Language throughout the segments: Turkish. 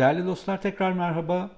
Değerli dostlar tekrar merhaba.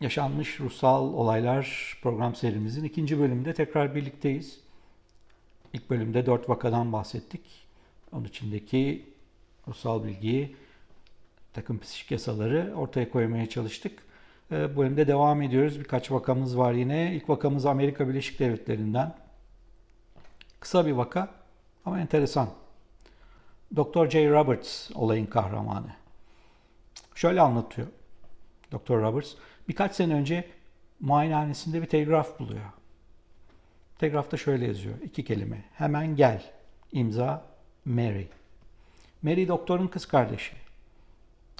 Yaşanmış ruhsal olaylar program serimizin ikinci bölümünde tekrar birlikteyiz. İlk bölümde dört vakadan bahsettik. Onun içindeki ruhsal bilgiyi, takım psikik yasaları ortaya koymaya çalıştık. Ee, Bu bölümde devam ediyoruz. Birkaç vakamız var yine. İlk vakamız Amerika Birleşik Devletleri'nden. Kısa bir vaka ama enteresan. Dr. J. Roberts olayın kahramanı. Şöyle anlatıyor Dr. Roberts. Birkaç sene önce muayenehanesinde bir telgraf buluyor. Telgrafta şöyle yazıyor. iki kelime. Hemen gel. İmza Mary. Mary doktorun kız kardeşi.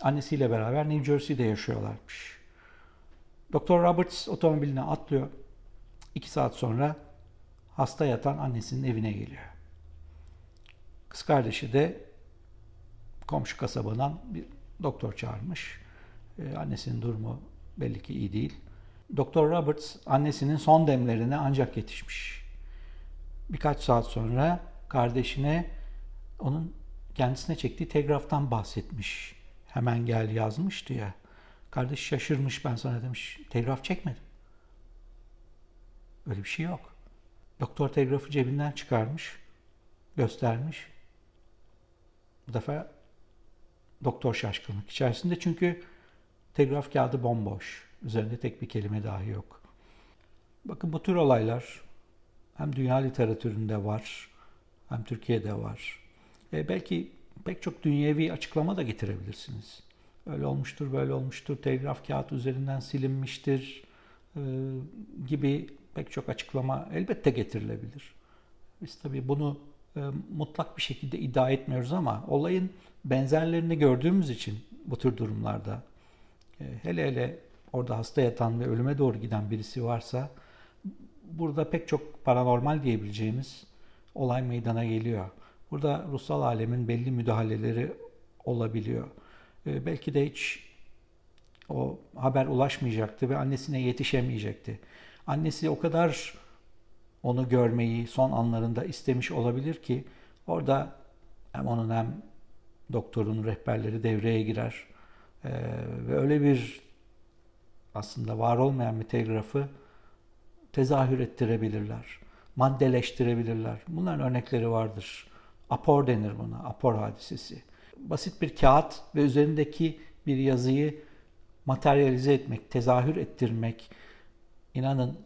Annesiyle beraber New Jersey'de yaşıyorlarmış. Dr. Roberts otomobiline atlıyor. İki saat sonra hasta yatan annesinin evine geliyor. Kız kardeşi de komşu kasabadan bir doktor çağırmış. Ee, annesinin durumu belli ki iyi değil. Doktor Roberts annesinin son demlerine ancak yetişmiş. Birkaç saat sonra kardeşine onun kendisine çektiği telgraftan bahsetmiş. Hemen gel yazmıştı ya. Kardeş şaşırmış ben sana demiş. Telgraf çekmedim. Öyle bir şey yok. Doktor telgrafı cebinden çıkarmış. Göstermiş. Bu defa doktor şaşkınlık içerisinde çünkü telgraf kağıdı bomboş. Üzerinde tek bir kelime dahi yok. Bakın bu tür olaylar hem dünya literatüründe var hem Türkiye'de var. E, belki pek çok dünyevi açıklama da getirebilirsiniz. Öyle olmuştur, böyle olmuştur, telgraf kağıt üzerinden silinmiştir e, gibi pek çok açıklama elbette getirilebilir. Biz tabii bunu e, mutlak bir şekilde iddia etmiyoruz ama olayın benzerlerini gördüğümüz için bu tür durumlarda e, hele hele orada hasta yatan ve ölüme doğru giden birisi varsa burada pek çok paranormal diyebileceğimiz olay meydana geliyor. Burada ruhsal alemin belli müdahaleleri olabiliyor. E, belki de hiç o haber ulaşmayacaktı ve annesine yetişemeyecekti. Annesi o kadar onu görmeyi son anlarında istemiş olabilir ki orada hem onun hem doktorun rehberleri devreye girer. Ee, ve öyle bir aslında var olmayan bir telgrafı tezahür ettirebilirler. Maddeleştirebilirler. Bunların örnekleri vardır. Apor denir buna. Apor hadisesi. Basit bir kağıt ve üzerindeki bir yazıyı materyalize etmek, tezahür ettirmek inanın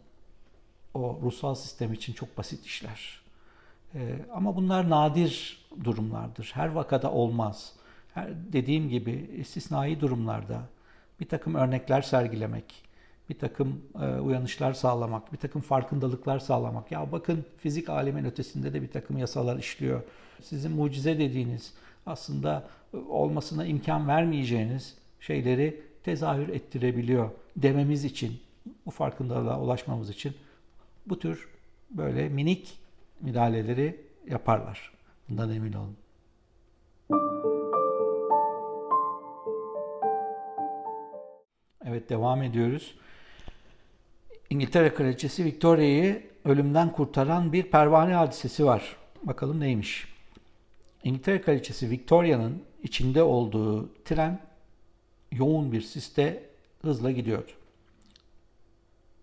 o ruhsal sistem için çok basit işler. Ee, ama bunlar nadir durumlardır. Her vakada olmaz. Her, dediğim gibi istisnai durumlarda bir takım örnekler sergilemek, bir takım e, uyanışlar sağlamak, bir takım farkındalıklar sağlamak. Ya bakın fizik alemin ötesinde de bir takım yasalar işliyor. Sizin mucize dediğiniz aslında olmasına imkan vermeyeceğiniz şeyleri tezahür ettirebiliyor dememiz için, bu farkındalığa ulaşmamız için bu tür böyle minik müdahaleleri yaparlar. Bundan emin olun. Evet devam ediyoruz. İngiltere Kraliçesi Victoria'yı ölümden kurtaran bir pervane hadisesi var. Bakalım neymiş? İngiltere Kraliçesi Victoria'nın içinde olduğu tren yoğun bir siste hızla gidiyordu.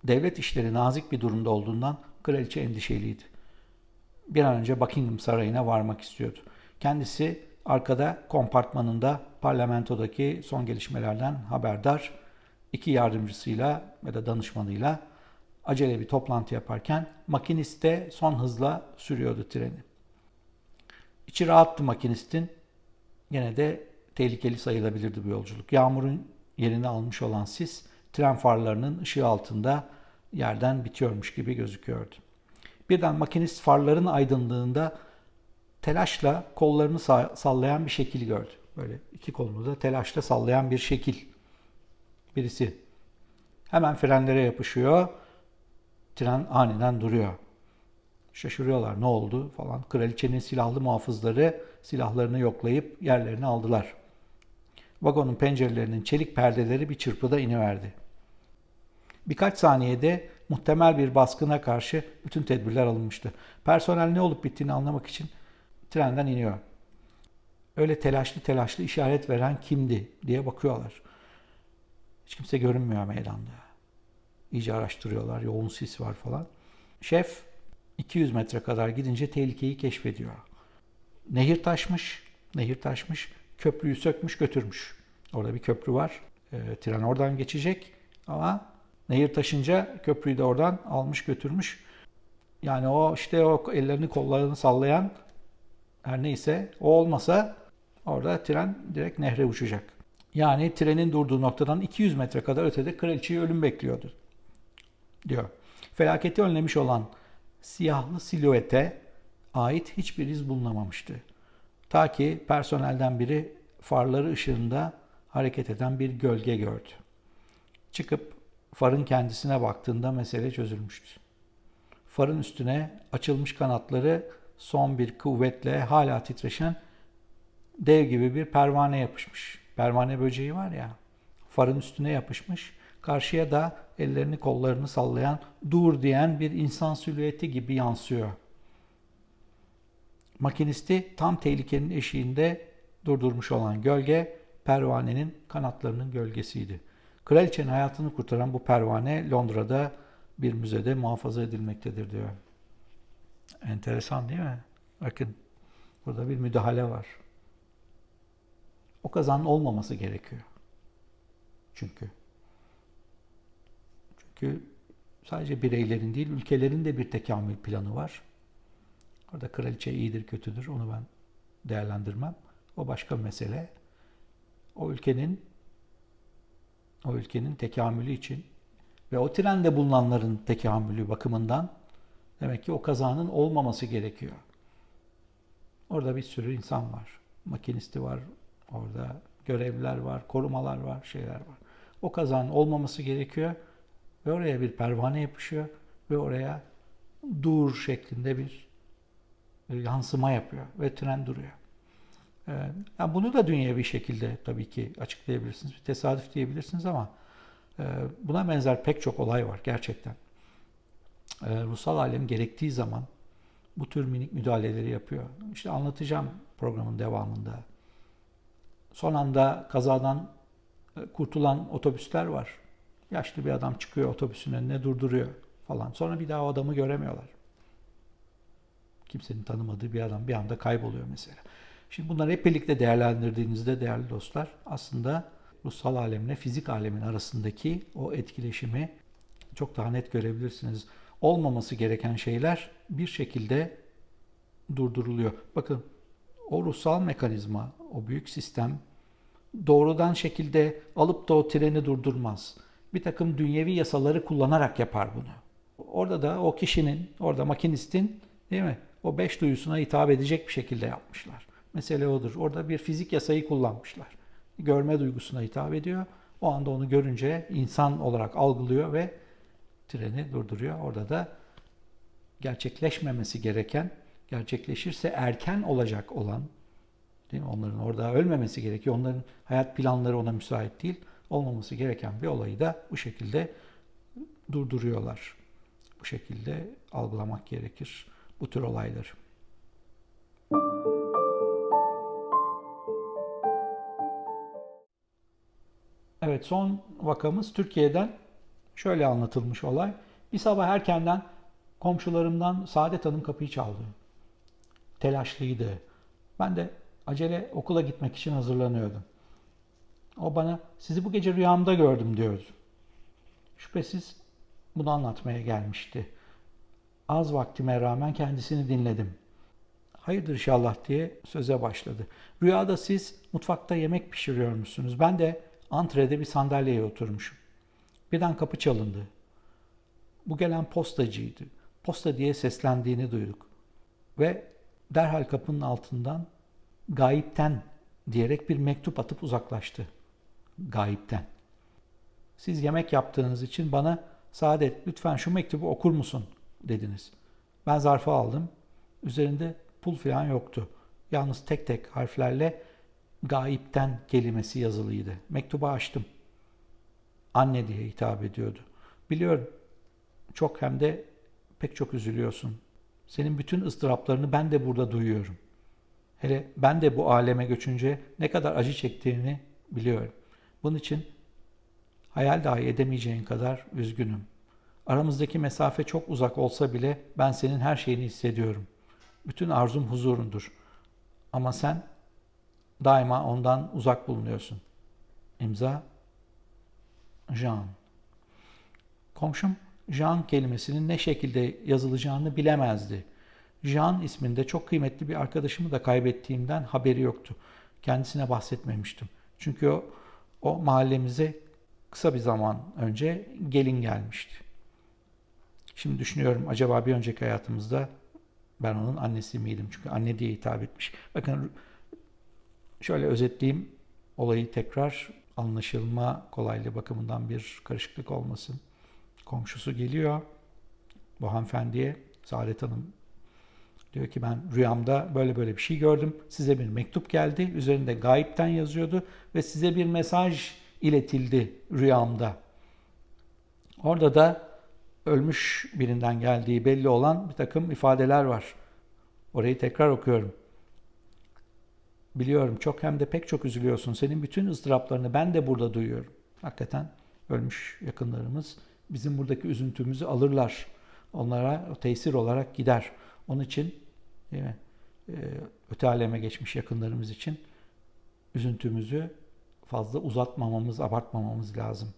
Devlet işleri nazik bir durumda olduğundan kraliçe endişeliydi. Bir an önce Buckingham Sarayı'na varmak istiyordu. Kendisi arkada kompartmanında parlamentodaki son gelişmelerden haberdar iki yardımcısıyla ya da danışmanıyla acele bir toplantı yaparken makinist de son hızla sürüyordu treni. İçi rahattı makinistin. Gene de tehlikeli sayılabilirdi bu yolculuk. Yağmurun yerini almış olan sis tren farlarının ışığı altında yerden bitiyormuş gibi gözüküyordu. Birden makinist farların aydınlığında telaşla kollarını sallayan bir şekil gördü. Böyle iki kolunu da telaşla sallayan bir şekil. Birisi. Hemen frenlere yapışıyor. Tren aniden duruyor. Şaşırıyorlar ne oldu falan. Kraliçenin silahlı muhafızları silahlarını yoklayıp yerlerini aldılar. Vagonun pencerelerinin çelik perdeleri bir çırpıda iniverdi. Birkaç saniyede muhtemel bir baskına karşı bütün tedbirler alınmıştı. Personel ne olup bittiğini anlamak için trenden iniyor. Öyle telaşlı telaşlı işaret veren kimdi diye bakıyorlar. Hiç kimse görünmüyor meydanda. İyice araştırıyorlar. Yoğun sis var falan. Şef 200 metre kadar gidince tehlikeyi keşfediyor. Nehir taşmış. Nehir taşmış. Köprüyü sökmüş götürmüş. Orada bir köprü var. E, tren oradan geçecek ama nehir taşınca köprüyü de oradan almış götürmüş. Yani o işte o ellerini kollarını sallayan her neyse o olmasa orada tren direkt nehre uçacak. Yani trenin durduğu noktadan 200 metre kadar ötede kraliçeyi ölüm bekliyordu diyor. Felaketi önlemiş olan siyahlı silüete ait hiçbir iz bulunamamıştı. Ta ki personelden biri farları ışığında hareket eden bir gölge gördü. Çıkıp farın kendisine baktığında mesele çözülmüştü. Farın üstüne açılmış kanatları son bir kuvvetle hala titreşen dev gibi bir pervane yapışmış. Pervane böceği var ya, farın üstüne yapışmış. Karşıya da ellerini kollarını sallayan, dur diyen bir insan silüeti gibi yansıyor. Makinisti tam tehlikenin eşiğinde durdurmuş olan gölge, pervanenin kanatlarının gölgesiydi. Kraliçenin hayatını kurtaran bu pervane Londra'da bir müzede muhafaza edilmektedir diyor. Enteresan değil mi? Bakın burada bir müdahale var. O kazanın olmaması gerekiyor. Çünkü çünkü sadece bireylerin değil, ülkelerin de bir tekamül planı var. Orada kraliçe iyidir, kötüdür onu ben değerlendirmem. O başka bir mesele. O ülkenin o ülkenin tekamülü için ve o trende bulunanların tekamülü bakımından demek ki o kazanın olmaması gerekiyor. Orada bir sürü insan var. Makinisti var, orada görevliler var, korumalar var, şeyler var. O kazanın olmaması gerekiyor ve oraya bir pervane yapışıyor ve oraya dur şeklinde bir yansıma yapıyor ve tren duruyor. Ee, yani bunu da dünyevi şekilde tabii ki açıklayabilirsiniz. Bir tesadüf diyebilirsiniz ama e, buna benzer pek çok olay var gerçekten. E, ruhsal alem gerektiği zaman bu tür minik müdahaleleri yapıyor. İşte anlatacağım programın devamında. Son anda kazadan e, kurtulan otobüsler var. Yaşlı bir adam çıkıyor otobüsün önüne durduruyor falan. Sonra bir daha o adamı göremiyorlar. Kimsenin tanımadığı bir adam bir anda kayboluyor mesela. Şimdi bunları hep birlikte değerlendirdiğinizde değerli dostlar aslında ruhsal alemle fizik alemin arasındaki o etkileşimi çok daha net görebilirsiniz. Olmaması gereken şeyler bir şekilde durduruluyor. Bakın o ruhsal mekanizma, o büyük sistem doğrudan şekilde alıp da o treni durdurmaz. Bir takım dünyevi yasaları kullanarak yapar bunu. Orada da o kişinin, orada makinistin değil mi? O beş duyusuna hitap edecek bir şekilde yapmışlar. Mesele odur. Orada bir fizik yasayı kullanmışlar. Görme duygusuna hitap ediyor. O anda onu görünce insan olarak algılıyor ve treni durduruyor. Orada da gerçekleşmemesi gereken, gerçekleşirse erken olacak olan, değil mi? Onların orada ölmemesi gerekiyor. Onların hayat planları ona müsait değil. Olmaması gereken bir olayı da bu şekilde durduruyorlar. Bu şekilde algılamak gerekir bu tür olayları. Evet son vakamız Türkiye'den şöyle anlatılmış olay. Bir sabah erkenden komşularımdan Saadet Hanım kapıyı çaldı. Telaşlıydı. Ben de acele okula gitmek için hazırlanıyordum. O bana sizi bu gece rüyamda gördüm diyordu. Şüphesiz bunu anlatmaya gelmişti. Az vaktime rağmen kendisini dinledim. Hayırdır inşallah diye söze başladı. Rüyada siz mutfakta yemek pişiriyormuşsunuz. Ben de antrede bir sandalyeye oturmuşum. Birden kapı çalındı. Bu gelen postacıydı. Posta diye seslendiğini duyduk. Ve derhal kapının altından gayipten diyerek bir mektup atıp uzaklaştı. Gayipten. Siz yemek yaptığınız için bana Saadet lütfen şu mektubu okur musun dediniz. Ben zarfı aldım. Üzerinde pul falan yoktu. Yalnız tek tek harflerle gayipten kelimesi yazılıydı. Mektubu açtım. Anne diye hitap ediyordu. Biliyorum çok hem de pek çok üzülüyorsun. Senin bütün ıstıraplarını ben de burada duyuyorum. Hele ben de bu aleme göçünce ne kadar acı çektiğini biliyorum. Bunun için Hayal dahi edemeyeceğin kadar üzgünüm. Aramızdaki mesafe çok uzak olsa bile ben senin her şeyini hissediyorum. Bütün arzum huzurundur. Ama sen daima ondan uzak bulunuyorsun. İmza Jean. Komşum Jean kelimesinin ne şekilde yazılacağını bilemezdi. Jean isminde çok kıymetli bir arkadaşımı da kaybettiğimden haberi yoktu. Kendisine bahsetmemiştim. Çünkü o, o mahallemize kısa bir zaman önce gelin gelmişti. Şimdi düşünüyorum acaba bir önceki hayatımızda ben onun annesi miydim? Çünkü anne diye hitap etmiş. Bakın şöyle özetleyeyim olayı tekrar anlaşılma kolaylığı bakımından bir karışıklık olmasın. Komşusu geliyor bu hanımefendiye, Saadet Hanım diyor ki ben rüyamda böyle böyle bir şey gördüm. Size bir mektup geldi. Üzerinde gayipten yazıyordu ve size bir mesaj iletildi rüyamda. Orada da ölmüş birinden geldiği belli olan bir takım ifadeler var. Orayı tekrar okuyorum. Biliyorum çok hem de pek çok üzülüyorsun. Senin bütün ızdıraplarını ben de burada duyuyorum. Hakikaten ölmüş yakınlarımız bizim buradaki üzüntümüzü alırlar. Onlara tesir olarak gider. Onun için değil mi? Ee, öte aleme geçmiş yakınlarımız için üzüntümüzü fazla uzatmamamız, abartmamamız lazım.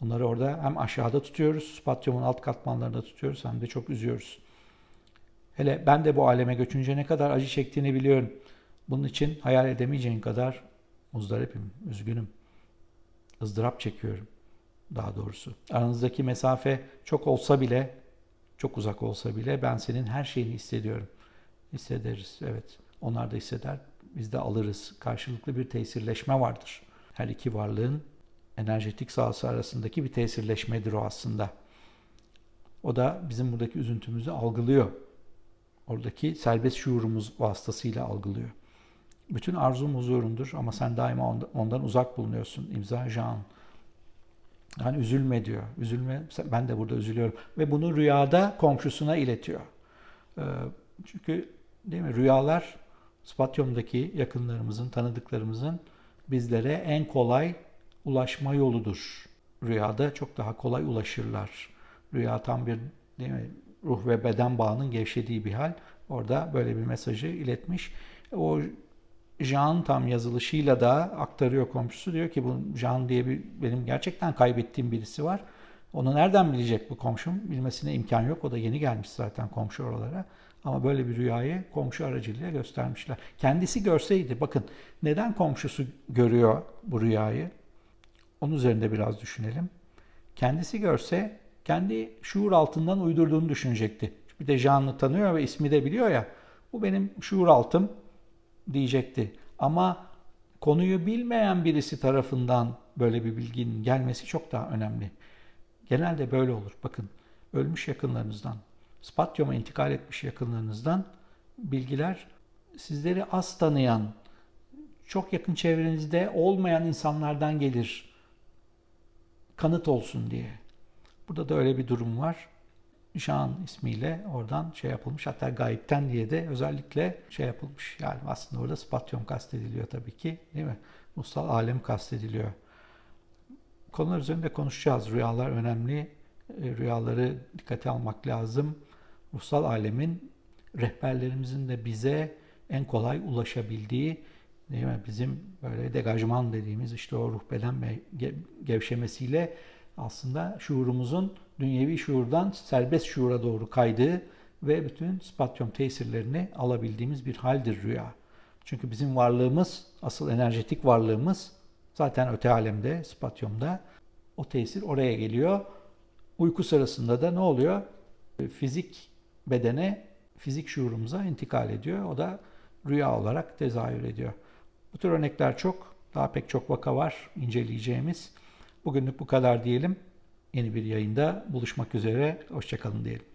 Onları orada hem aşağıda tutuyoruz, spatyumun alt katmanlarında tutuyoruz hem de çok üzüyoruz. Hele ben de bu aleme göçünce ne kadar acı çektiğini biliyorum. Bunun için hayal edemeyeceğin kadar muzdaripim, üzgünüm. ızdırap çekiyorum daha doğrusu. Aranızdaki mesafe çok olsa bile, çok uzak olsa bile ben senin her şeyini hissediyorum. Hissederiz, evet. Onlar da hisseder, biz de alırız. Karşılıklı bir tesirleşme vardır. Her iki varlığın enerjetik sahası arasındaki bir tesirleşmedir o aslında. O da bizim buradaki üzüntümüzü algılıyor. Oradaki serbest şuurumuz vasıtasıyla algılıyor. Bütün arzum huzurundur ama sen daima ondan uzak bulunuyorsun. İmza Jean. Yani üzülme diyor. Üzülme. Ben de burada üzülüyorum. Ve bunu rüyada komşusuna iletiyor. Ee, çünkü değil mi? Rüyalar spatyumdaki yakınlarımızın, tanıdıklarımızın bizlere en kolay ulaşma yoludur. Rüyada çok daha kolay ulaşırlar. Rüya tam bir değil mi? ruh ve beden bağının gevşediği bir hal. Orada böyle bir mesajı iletmiş. O Jean tam yazılışıyla da aktarıyor komşusu. Diyor ki bu Jean diye bir benim gerçekten kaybettiğim birisi var. Onu nereden bilecek bu komşum? Bilmesine imkan yok. O da yeni gelmiş zaten komşu oralara. Ama böyle bir rüyayı komşu aracılığıyla göstermişler. Kendisi görseydi, bakın neden komşusu görüyor bu rüyayı? Onun üzerinde biraz düşünelim. Kendisi görse kendi şuur altından uydurduğunu düşünecekti. Bir de Jean'ı tanıyor ve ismi de biliyor ya. Bu benim şuur altım diyecekti. Ama konuyu bilmeyen birisi tarafından böyle bir bilginin gelmesi çok daha önemli. Genelde böyle olur. Bakın ölmüş yakınlarınızdan, spatyoma intikal etmiş yakınlarınızdan bilgiler sizleri az tanıyan, çok yakın çevrenizde olmayan insanlardan gelir. Kanıt olsun diye. Burada da öyle bir durum var. Jean ismiyle oradan şey yapılmış. Hatta gayipten diye de özellikle şey yapılmış. Yani aslında orada spatyum kastediliyor tabii ki. Değil mi? Ruhsal alem kastediliyor. Konular üzerinde konuşacağız. Rüyalar önemli. E, rüyaları dikkate almak lazım. Ruhsal alemin rehberlerimizin de bize en kolay ulaşabildiği değil mi? Bizim böyle degajman dediğimiz işte o ruh beden gevşemesiyle aslında şuurumuzun dünyevi şuurdan serbest şuura doğru kaydığı ve bütün spatyum tesirlerini alabildiğimiz bir haldir rüya. Çünkü bizim varlığımız, asıl enerjetik varlığımız zaten öte alemde, spatyumda. O tesir oraya geliyor. Uyku sırasında da ne oluyor? Fizik bedene, fizik şuurumuza intikal ediyor. O da rüya olarak tezahür ediyor. Bu tür örnekler çok. Daha pek çok vaka var inceleyeceğimiz. Bugünlük bu kadar diyelim. Yeni bir yayında buluşmak üzere. Hoşçakalın diyelim.